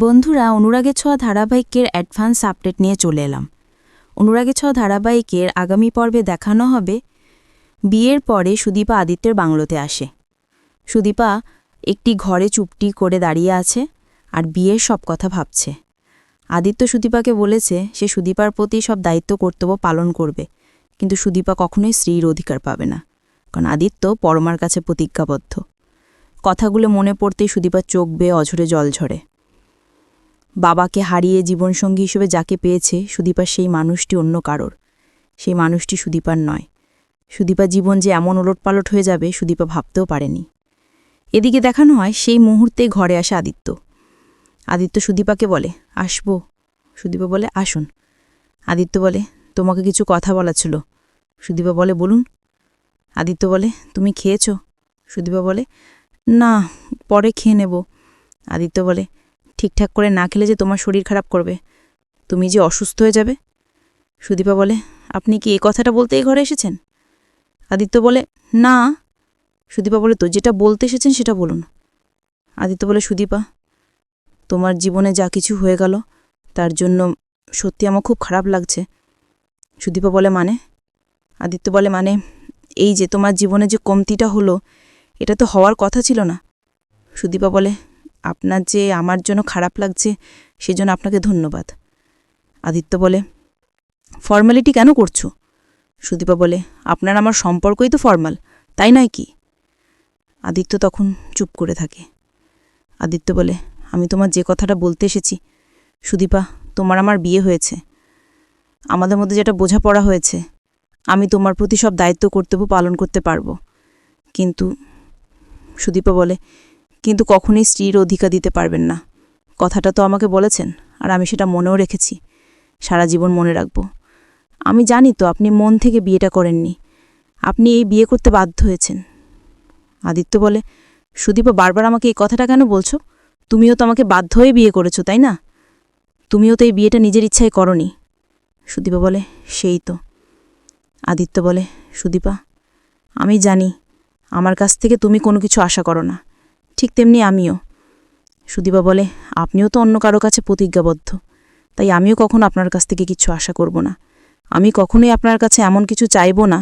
বন্ধুরা অনুরাগের ছোঁয়া ধারাবাহিকের অ্যাডভান্স আপডেট নিয়ে চলে এলাম। অনুরাগের ছোঁয়া ধারাবাহিকের আগামী পর্বে দেখানো হবে বিয়ের পরে সুদীপা আদিত্যের বাংলোতে আসে। সুদীপা একটি ঘরে চুপটি করে দাঁড়িয়ে আছে আর বিয়ের সব কথা ভাবছে। আদিত্য সুদীপাকে বলেছে, সে সুদীপার প্রতি সব দায়িত্ব, কর্তব্য পালন করবে। কিন্তু সুদীপা কখনোই স্ত্রীর অধিকার পাবে না। কারণ আদিত্য পরমার কাছে প্রতিজ্ঞাবদ্ধ। কথাগুলো মনে পড়তেই সুদীপার চোখ বেয়ে অঝরে জল ঝরে। বাবাকে হারিয়ে জীবনসঙ্গী হিসেবে যাকে পেয়েছে সুদীপার সেই মানুষটি অন্য কারোর। সেই মানুষটি সুদীপার নয়। সুদীপা জীবন যে এমন ওলটপালট হয়ে যাবে সুদীপা ভাবতেও পারেনি। এদিকে দেখানো হয় সেই মুহূর্তে ঘরে আসে আদিত্য। আদিত্য সুদীপাকে বলে, আসব? সুদীপা বলে, আসুন। আদিত্য বলে, তোমাকে কিছু কথা বলা ছিল। সুদীপা বলে, বলুন। আদিত্য বলে, তুমি খেয়েছো? সুদীপা বলে, না, পরে খেয়ে নেব। আদিত্য বলে ঠিকঠাক করে না খেলে যে তোমার শরীর খারাপ করবে? তুমি যে অসুস্থ হয়ে যাবে? সুদীপা বলে, আপনি কি এ কথাটা বলতে এই ঘরে এসেছেন? আদিত্য বলে, না। সুদীপা বলে, তো যেটা বলতে এসেছেন সেটা বলুন। আদিত্য বলে, সুদীপা, তোমার জীবনে যা কিছু হয়ে গেল, তার জন্য সত্যি আমার খুব খারাপ লাগছে। সুদীপা বলে মানে? আদিত্য বলে মানে এই যে তোমার জীবনে যে কমতিটা হলো, এটা তো হওয়ার কথা ছিল না। সুদীপা বলে আপনার যে আমার জন্য খারাপ লাগছে, সেজন্য আপনাকে ধন্যবাদ। আদিত্য বলে, ফর্মালিটি কেন করছ? সুদীপা বলে, আপনার আমার সম্পর্কই তো ফর্মাল, তাই নয় কি? আদিত্য তখন চুপ করে থাকে। আদিত্য বলে, আমি তোমার যে কথাটা বলতে এসেছি, সুদীপা, তোমার আমার বিয়ে হয়েছে। আমাদের মধ্যে যেটা বোঝাপড়া হয়েছে, আমি তোমার প্রতি সব দায়িত্ব কর্তব্য পালন করতে পারব। কিন্তু সুদীপা বলে কিন্তু কখনোই স্ত্রীর অধিকার দিতে পারবেন না। কথাটা তো আমাকে বলেছেন, আর আমি সেটা মনেও রেখেছি। সারা জীবন মনে রাখব। আমি জানি তো আপনি মন থেকে বিয়েটা করেননি। আপনি এই বিয়ে করতে বাধ্য হয়েছেন। আদিত্য বলে, সুদীপা বারবার আমাকে এই কথাটা কেন বলছো? তুমিও তো আমাকে বাধ্য হয়ে বিয়ে করেছ, তাই না? তুমিও তো এই বিয়েটা নিজের ইচ্ছায় করনি। সুদীপা বলে, সেই তো। আদিত্য বলে, সুদীপা, আমি জানি, আমার কাছ থেকে তুমি কোনো কিছু আশা করো না। ঠিক তেমনি আমিও। সুদীপা বলে, আপনিও তো অন্য কারও কাছে প্রতিজ্ঞাবদ্ধ। তাই আমিও কখনো আপনার কাছ থেকে কিছু আশা করব না। আমি কখনোই আপনার কাছে এমন কিছু চাইব না,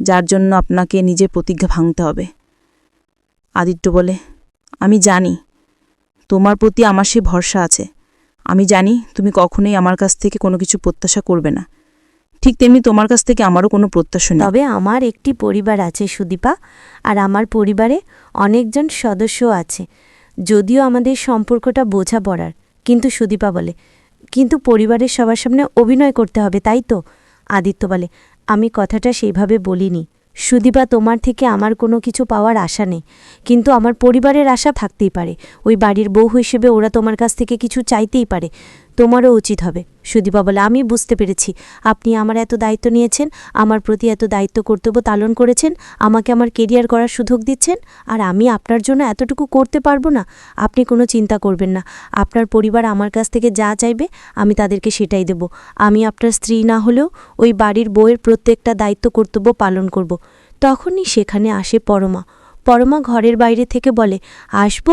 যার জন্য আপনাকে নিজের প্রতিজ্ঞা ভাঙতে হবে। আদিত্য বলে, আমি জানি, তোমার প্রতি আমার সে ভরসা আছে। আমি জানি তুমি কখনোই আমার কাছ থেকে কোনো কিছু প্রত্যাশা করবে না। ঠিক তেমনি তোমার কাছ থেকে আমারও কোনো প্রত্যাশা নেই। তবে আমার একটি পরিবার আছে সুদীপা, আর আমার পরিবারে অনেকজন সদস্য আছে, যদিও আমাদের সম্পর্কটা বোঝা পড়ার কিন্তু সুদীপা বলে। কিন্তু পরিবারের সবার সামনে অভিনয় করতে হবে, তাই তো? আদিত্য বলে, আমি কথাটা সেইভাবে বলিনি। সুদীপা, তোমার থেকে আমার কোনো কিছু পাওয়ার আশা নেই, কিন্তু আমার পরিবারের আশা থাকতেই পারে। ওই বাড়ির বউ হিসেবে ওরা তোমার কাছ থেকে কিছু চাইতেই পারে। তোমারও উচিত হবে। সুদীপা বলে, আমি বুঝতে পেরেছি। আপনি আমার এত দায়িত্ব নিয়েছেন, আমার প্রতি এত দায়িত্ব কর্তব্য পালন করেছেন, আমাকে আমার কেরিয়ার করার সুযোগ দিচ্ছেন, আর আমি আপনার জন্য এতটুকু করতে পারব না। আপনি কোনো চিন্তা করবেন না। আপনার পরিবার আমার কাছ থেকে যা চাইবে, আমি তাদেরকে সেটাই দেব। আমি আপনার স্ত্রী না হলেও ওই বাড়ির বউয়ের প্রত্যেকটা দায়িত্ব কর্তব্য পালন করব। তখনই সেখানে আসে পরমা। পরমা ঘরের বাইরে থেকে বলে, আসব?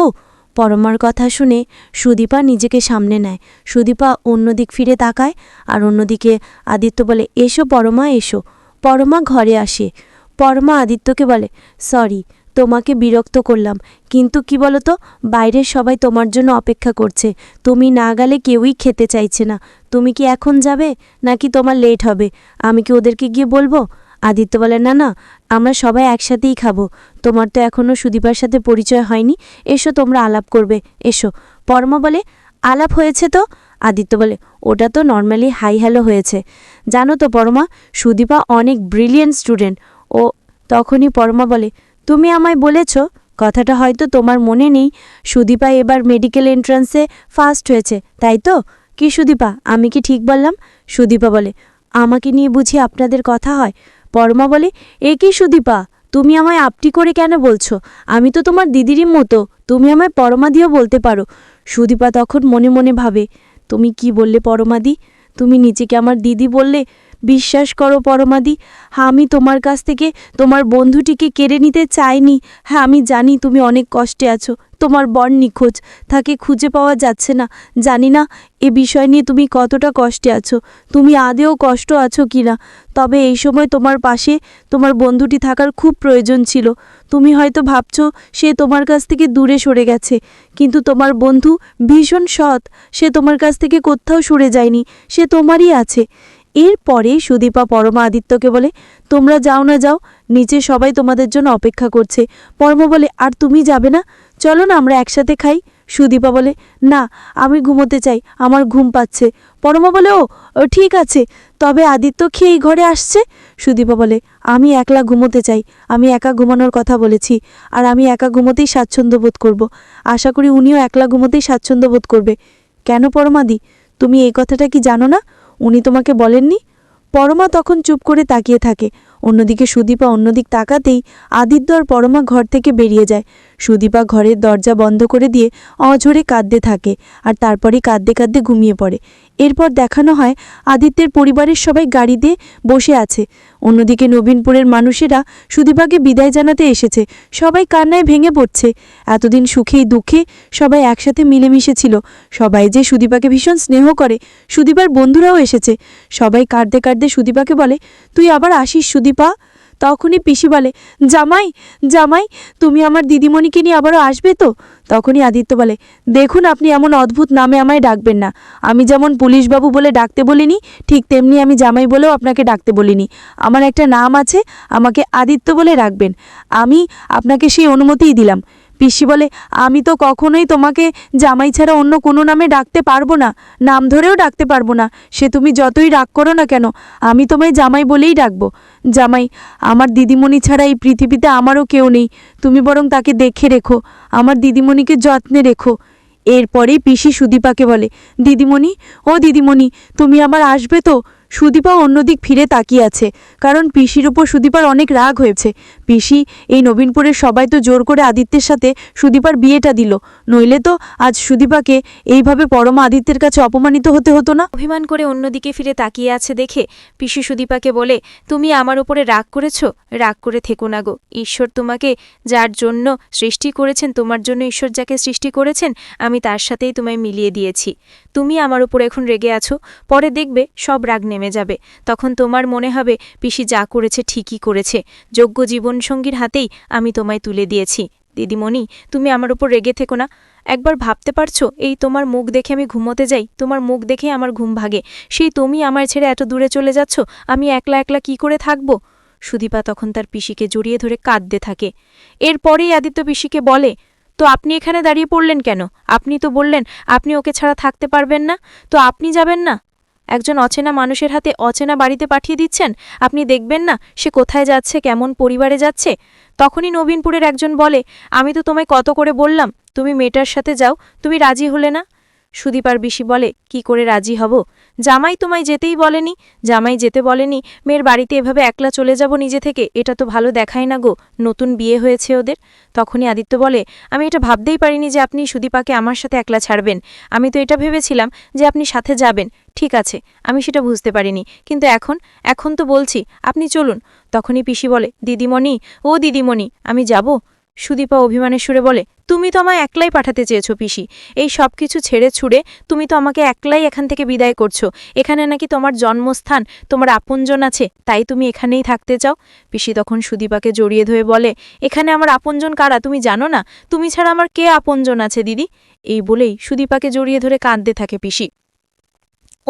পরমার কথা শুনে সুদীপা নিজেকে সামনে নেয়। সুদীপা অন্যদিক ফিরে তাকায় আর অন্যদিকে আদিত্য বলে, এসো পরমা এসো। পরমা ঘরে আসে। পরমা আদিত্যকে বলে, সরি, তোমাকে বিরক্ত করলাম। কিন্তু কি বলো তো বাইরের সবাই তোমার জন্য অপেক্ষা করছে। তুমি না গেলে কেউই খেতে চাইছে না। তুমি কি এখন যাবে নাকি তোমার লেট হবে? আমি কি ওদেরকে গিয়ে বলব? আদিত্য বলে, না না আমরা সবাই একসাথেই খাব। তোমার তো এখনও সুদীপার সাথে পরিচয় হয়নি। এসো, তোমরা আলাপ করবে। এসো। পরমা বলে, আলাপ হয়েছে তো? আদিত্য বলে, ওটা তো নর্মালি হাই হ্যালো হয়েছে। জানো তো পরমা, সুদীপা অনেক ব্রিলিয়েন্ট স্টুডেন্ট ও তখনই পরমা বলে, তুমি আমায় বলেছ? কথাটা হয়তো তোমার মনে নেই। সুদীপা এবার মেডিকেল এন্ট্রান্সে ফার্স্ট হয়েছে, তাই তো? কি সুদীপা, আমি কি ঠিক বললাম? সুদীপা বলে, আমাকে নিয়ে বুঝি আপনাদের কথা হয়? পরমা বলে, এ কি সুদীপা? তুমি আমায় আপটি করে কেন বলছো? আমি তো তোমার দিদিরই মতো। তুমি আমায় পরমা দিয়েও বলতে পারো। সুদীপা তখন মনে মনে ভাবে, তুমি কি বললে পরমাদি তুমি নিজেকে আমার দিদি বললে বিশ্বাস করো পরমাদি হ্যাঁ আমি তোমার কাছ থেকে তোমার বন্ধুটিকে কেড়ে নিতে চাইনি। হ্যাঁ আমি জানি তুমি অনেক কষ্টে আছো, তোমার বর নিখোঁজ, তাকে খুঁজে পাওয়া যাচ্ছে না। জানি না এ বিষয় নিয়ে তুমি কতটা কষ্টে আছো, তুমি আদেও কষ্ট আছো কি না তবে এই সময় তোমার পাশে তোমার বন্ধুটি থাকার খুব প্রয়োজন ছিল। তুমি হয়তো ভাবছ সে তোমার কাছ থেকে দূরে সরে গেছে, কিন্তু তোমার বন্ধু ভীষণ সৎ। সে তোমার কাছ থেকে কোথাও সরে যায়নি, সে তোমারই আছে। এরপরে সুদীপা পরমা আদিত্যকে বলে, তোমরা যাও না, যাও। নিচে সবাই তোমাদের জন্য অপেক্ষা করছে। পরমা বলে, আর তুমি যাবে না? চলো না, আমরা একসাথে খাই। সুদীপা বলে, না, আমি ঘুমোতে চাই। আমার ঘুম পাচ্ছে। পরমা বলে ও, ঠিক আছে। তবে আদিত্য কি এই ঘরে আসছে? সুদীপা বলে, আমি একলা ঘুমোতে চাই। আমি একা ঘুমানোর কথা বলেছি, আর আমি একা ঘুমোতেই স্বাচ্ছন্দ্য বোধ করব। আশা করি উনিও একলা ঘুমোতেই স্বাচ্ছন্দ্য বোধ করবে। কেন পরমাদি? তুমি এই কথাটা কি জানো না? উনি তোমাকে বলেননি? পরমা তখন চুপ করে তাকিয়ে থাকে। অন্যদিকে সুদীপা অন্যদিক তাকাতেই আদিত্য আর পরমা ঘর থেকে বেরিয়ে যায়। সুদীপা ঘরের দরজা বন্ধ করে দিয়ে অঝরে কাঁদতে থাকে আর তারপরে কাঁদতে কাঁদতে ঘুমিয়ে পড়ে। এরপর দেখানো হয় আদিত্যের পরিবারের সবাই গাড়িতে বসে আছে। অন্যদিকে নবীনপুরের মানুষেরা সুদীপাকে বিদায় জানাতে এসেছে। সবাই কান্নায় ভেঙে পড়ছে। এতদিন সুখেই দুঃখে সবাই একসাথে মিলেমিশে ছিল। সবাই যে সুদীপাকে ভীষণ স্নেহ করে, সুদীপার বন্ধুরাও এসেছে। সবাই কাঁদতে কাঁদতে সুদীপাকে বলে, তুই আবার আসিস সুদীপা? তখনই পিসি বলে, জামাই জামাই, তুমি আমার দিদিমণিকে নিয়ে আবারও আসবে তো? তখনই আদিত্য বলে, দেখুন আপনি এমন অদ্ভুত নামে আমায় ডাকবেন না। আমি যেমন পুলিশবাবু বলে ডাকতে বলিনি, ঠিক তেমনি আমি জামাই বলেও আপনাকে ডাকতে বলিনি। আমার একটা নাম আছে, আমাকে আদিত্য বলে রাখবেন। আমি আপনাকে সেই অনুমতিই দিলাম। পিসি বলে, আমি তো কখনোই তোমাকে জামাই ছাড়া অন্য কোনো নামে ডাকতে পারব না, নাম ধরেও ডাকতে পারব না। সে তুমি যতই রাগ করো না কেন, আমি তোমায় জামাই বলেই ডাকবো। জামাই, আমার দিদিমণি ছাড়া এই পৃথিবীতে আমারও কেউ নেই। তুমি বরং তাকে দেখে রেখো, আমার দিদিমণিকে যত্নে রেখো। এরপরেই পিসি সুদীপাকে বলে, দিদিমণি, ও দিদিমণি, তুমি আমার আসবে তো? সুদীপা অন্যদিক ফিরে তাকিয়ে আছে, কারণ পিসির উপর সুদীপার অনেক রাগ হয়েছে। পিসি, এই নবীনপুরের সবাই তো জোর করে আদিত্যের সাথে সুদীপার বিয়েটা দিল। নইলে তো আজ সুদীপাকে এইভাবে পরমা আদিত্যের কাছে অপমানিত হতে হতো না? অভিমান করে অন্যদিকে ফিরে তাকিয়ে আছে দেখে পিসি সুদীপাকে বলে, তুমি আমার উপরে রাগ করেছ? রাগ করে থেকো না গো। ঈশ্বর তোমাকে যার জন্য সৃষ্টি করেছেন, তোমার জন্য ঈশ্বর যাকে সৃষ্টি করেছেন, আমি তার সাথেই তোমায় মিলিয়ে দিয়েছি। তুমি আমার উপর এখন রেগে আছো। পরে দেখবে সব রাগ নেমে যাবে। তখন তোমার মনে হবে, পিসি যা করেছে ঠিকই করেছে। যোগ্য জীবনসঙ্গীর হাতেই আমি তোমায় তুলে দিয়েছি। দিদিমণি, তুমি আমার উপর রেগে থেকো না। একবার ভাবতে পারছ, এই তোমার মুখ দেখে আমি ঘুমোতে যাই? তোমার মুখ দেখে আমার ঘুম ভাগে। সেই তুমি আমার ছেড়ে এত দূরে চলে যাচ্ছ, আমি একলা একলা কি করে থাকব? সুদীপা তখন তার পিসিকে জড়িয়ে ধরে কাঁদতে থাকে। এরপরেই আদিত্য পিসিকে বলে তো আপনি এখানে দাঁড়িয়ে পড়লেন কেন? আপনি তো বললেন, আপনি ওকে ছাড়া থাকতে পারবেন না। তো আপনি যাবেন না? একজন অচেনা মানুষের হাতে অচেনা বাড়িতে পাঠিয়ে দিচ্ছেন? আপনি দেখবেন না সে কোথায় যাচ্ছে, কেমন পরিবারে যাচ্ছে? তখনই নবীনপুরের একজন বলে, আমি তো তোমায় কত করে বললাম, তুমি মেয়েটার সাথে যাও, তুমি রাজি হলে না? সুদীপার বিশি বলে, কি করে রাজি হব? জামাই তোমায় যেতেই বলেনি, জামাই যেতে বলেনি, মেয়ের বাড়িতে এভাবে একলা চলে যাব নিজে থেকে, এটা তো ভালো দেখায় না গো, নতুন বিয়ে হয়েছে ওদের। তখনই আদিত্য বলে, আমি এটা ভাবতেই পারিনি যে আপনি সুদীপাকে আমার সাথে একলা ছাড়বেন। আমি তো এটা ভেবেছিলাম যে আপনি সাথে যাবেন, ঠিক আছে, আমি সেটা বুঝতে পারিনি। কিন্তু এখন এখন তো বলছি, আপনি চলুন। তখনই পিসি বলে, দিদিমণি, ও দিদিমণি, আমি যাব? সুদীপা অভিমানের সুরে বলে, তুমি তো আমায় একলাই পাঠাতে চেয়েছো পিসি। এই সব কিছু ছেড়ে ছুড়ে তুমি তো আমাকে একলাই এখান থেকে বিদায় করছ। এখানে নাকি তোমার জন্মস্থান, তোমার আপনজন আছে, তাই তুমি এখানেই থাকতে চাও? পিসি তখন সুদীপাকে জড়িয়ে ধরে বলে, এখানে আমার আপনজন কারা? তুমি জানো না? তুমি ছাড়া আমার কে আপনজন আছে দিদি? এই বলেই সুদীপাকে জড়িয়ে ধরে কাঁদতে থাকে পিসি।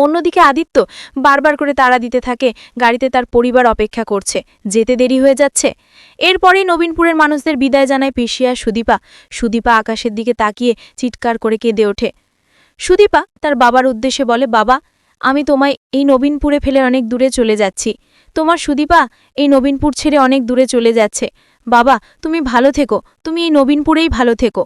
অন্যদিকে আদিত্য বারবার করে তাড়া দিতে থাকে, গাড়িতে তার পরিবার অপেক্ষা করছে, যেতে দেরি হয়ে যাচ্ছে। এরপরেই নবীনপুরের মানুষদের বিদায় জানায় পিসিয়া সুদীপা। সুদীপা আকাশের দিকে তাকিয়ে চিৎকার করে কেঁদে ওঠে। সুদীপা তার বাবার উদ্দেশ্যে বলে, বাবা, আমি তোমায় এই নবীনপুরে ফেলে অনেক দূরে চলে যাচ্ছি। তোমার সুদীপা এই নবীনপুর ছেড়ে অনেক দূরে চলে যাচ্ছে। বাবা, তুমি ভালো থেকো, তুমি এই নবীনপুরেই ভালো থেকো।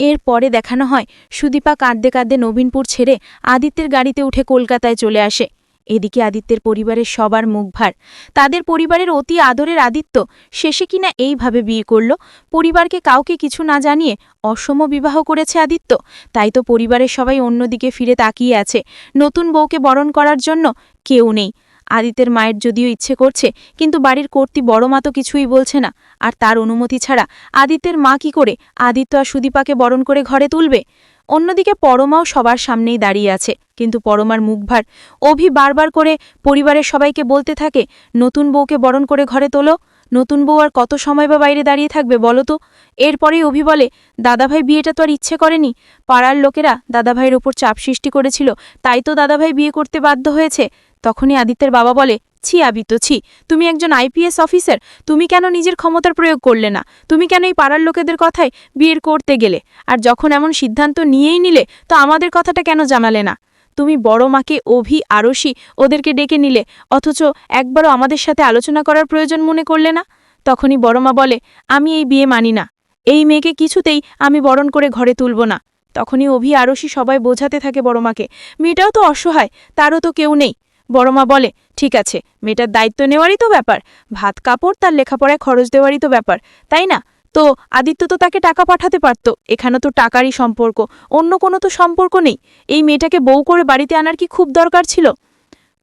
এরপরে দেখানো হয়, সুদীপা কাঁদতে কাঁদতে নবীনপুর ছেড়ে আদিত্যের গাড়িতে উঠে কলকাতায় চলে আসে। এদিকে আদিত্যের পরিবারের সবার মুখ ভার। তাদের পরিবারের অতি আদরের আদিত্য শেষে কিনা এইভাবে বিয়ে করল। পরিবারকে কাউকে কিছু না জানিয়ে অসম বিবাহ করেছে আদিত্য। তাই তো পরিবারের সবাই অন্যদিকে ফিরে তাকিয়ে আছে। নতুন বউকে বরণ করার জন্য কেউ নেই। আদিতের মায়ের যদিও ইচ্ছে করছে, কিন্তু বাড়ির কর্তী বড় মা তো কিছুই বলছে না। আর তার অনুমতি ছাড়া আদিত্যের মা কি করে? আদিত্য আর সুদীপাকে বরণ করে ঘরে তুলবে? অন্যদিকে পরমাও সবার সামনেই দাঁড়িয়ে আছে, কিন্তু পরমার মুখভার অভি বারবার করে পরিবারের সবাইকে বলতে থাকে, নতুন বউকে বরণ করে ঘরে তোলো। নতুন বউ আর কত সময় বা বাইরে দাঁড়িয়ে থাকবে বলো তো? এরপরেই অভি বলে, দাদাভাই বিয়েটা তো আর ইচ্ছে করেনি। পাড়ার লোকেরা দাদাভাইয়ের ওপর চাপ সৃষ্টি করেছিল, তাই তো দাদাভাই বিয়ে করতে বাধ্য হয়েছে। তখনই আদিত্যের বাবা বলে, ছি আবিত ছি। তুমি একজন আইপিএস অফিসার, তুমি কেন নিজের ক্ষমতার প্রয়োগ করলে না? তুমি কেন এই পাড়ার লোকেদের কথায় বিয়ের করতে গেলে? আর যখন এমন সিদ্ধান্ত নিয়েই নিলে, তো আমাদের কথাটা কেন জানালে না? তুমি বড় মাকে অভি, আরশি ওদেরকে ডেকে নিলে, অথচ একবারও আমাদের সাথে আলোচনা করার প্রয়োজন মনে করলে না? তখনই বড় মা বলে, আমি এই বিয়ে মানি না। এই মেয়েকে কিছুতেই আমি বরণ করে ঘরে তুলব না। তখনই অভি, আরশি সবাই বোঝাতে থাকে বড় মাকে, মেয়েটাও তো অসহায়, তারও তো কেউ নেই। বড় মা বলে, ঠিক আছে, মেয়েটার দায়িত্ব নেওয়ারই তো ব্যাপার, ভাত, কাপড়, তার লেখাপড়ায় খরচ দেওয়ারই তো ব্যাপার, তাই না? তো আদিত্য তো তাকে টাকা পাঠাতে পারত। এখানে তো টাকারই সম্পর্ক, অন্য কোনো তো সম্পর্ক নেই। এই মেয়েটাকে বউ করে বাড়িতে আনার কি খুব দরকার ছিল?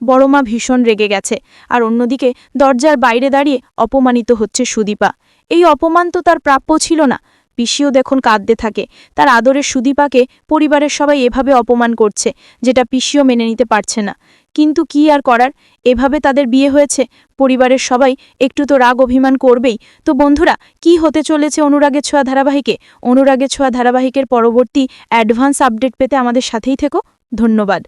বড় মা ভীষণ রেগে গেছে, আর অন্যদিকে দরজার বাইরে দাঁড়িয়ে অপমানিত হচ্ছে সুদীপা। এই অপমান তো তার প্রাপ্য ছিল না পিসিও দেখুন কাঁদতে থাকে। তার আদরের সুদীপাকে পরিবারের সবাই এভাবে অপমান করছে, যেটা পিসিও মেনে নিতে পারছে না। কিন্তু কি আর করার? এভাবে তাদের বিয়ে হয়েছে, পরিবারের সবাই একটু তো রাগ অভিমান করবেই। তো বন্ধুরা, কি হতে চলেছে অনুরাগের ছোঁয়া ধারাবাহিকে? অনুরাগের ছোঁয়া ধারাবাহিকের পরবর্তী অ্যাডভান্স আপডেট পেতে আমাদের সাথেই থেকো। ধন্যবাদ।